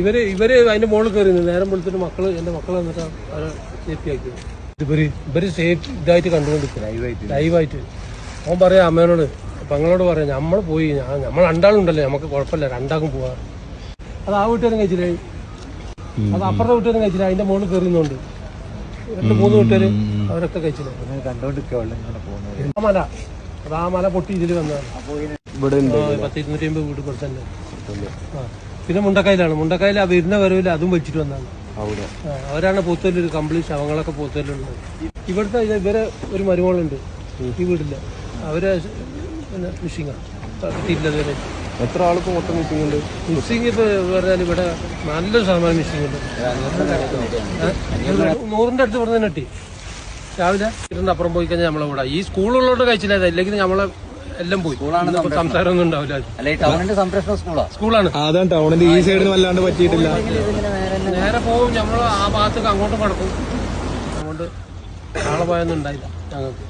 ഇവർ ഇവർ അതിന്റെ മുകളിൽ കയറി നേരം വെളുത്തിട്ട് മക്കൾ എന്റെ മക്കൾ വന്നിട്ട് അവരെ സേഫ്റ്റി ആക്കി. ഇവർ ഇവർ സേഫ് ഇതായിട്ട് കണ്ടുകൊണ്ടിരിക്കും ലൈവായിട്ട് അവൻ പറയാ അമ്മേനോട് പെങ്ങളോട് പറയാം നമ്മൾ പോയി ഞാൻ നമ്മൾ രണ്ടാളുണ്ടല്ലേ നമുക്ക് കുഴപ്പമില്ല രണ്ടാക്കും പോവാ. അത് ആ വീട്ടുകാരും കഴിച്ചില്ലേ? അത് അപ്പുറത്തെ വീട്ടുകാരും കഴിച്ചില്ല? അതിന്റെ മുകളിൽ കയറുന്നുണ്ട് രണ്ട് മൂന്ന് വീട്ടുകാര് അവരൊക്കെ കഴിച്ചില്ല? ആ മല. അത് ആ മല പൊട്ടി ഇതിൽ വന്നതാണ്. ഇവിടെ പത്ത് ഇരുന്നൂറ്റി അമ്പത് വീട് പെർസെന്റ് ആ. പിന്നെ മുണ്ടക്കായിലാണ്. മുണ്ടക്കായിൽ ആ വരുന്ന വരവിൽ അതും വെച്ചിട്ട് വന്നാണ് അവിടെ. അവരാണ് പോത്തല്ലൂർ കംപ്ലീറ്റ് ശവങ്ങളൊക്കെ പോത്തല്ലുള്ളത് ഇവിടുത്തെ ഇവരെ ഒരു മരുമകളുണ്ട് ഈ വീടില്ല അവരെ ഫിഷിങ്ങാണ് എത്ര ആൾക്ക് മൊത്തം മിസ്സിംഗ് ഉണ്ട്? മിസ്സിംഗ് പറഞ്ഞാൽ ഇവിടെ നല്ലൊരു ശതമാനം മിസ്സിംഗ് ഉണ്ട്? നൂറിന്റെ അടുത്ത് പറഞ്ഞു തന്നെ കിട്ടി. രാവിലെ ഇരുന്ന് അപ്പുറം പോയി കഴിഞ്ഞാൽ നമ്മളെ കൂടെ. ഈ സ്കൂളുള്ളതുകൊണ്ട് കഴിച്ചില്ല ഇല്ലെങ്കിൽ നമ്മളെ എല്ലാം പോയി. സംസാരമൊന്നും ഉണ്ടാവില്ല. അല്ല ഈ ടൗണിന്റെ സംരക്ഷണ സ്കൂളാ സ്കൂളാണ്. അതാണ് ടൗണിന്റെ ഈ സൈഡിൽ വല്ലാണ്ട് പറ്റിയിട്ടില്ല. നേരെ പോകും നമ്മൾ ആ ഭാഗത്തേക്ക് അങ്ങോട്ട് കടക്കും അതുകൊണ്ട് ആളെ പോയൊന്നും ഉണ്ടായില്ല ഞങ്ങൾക്ക്.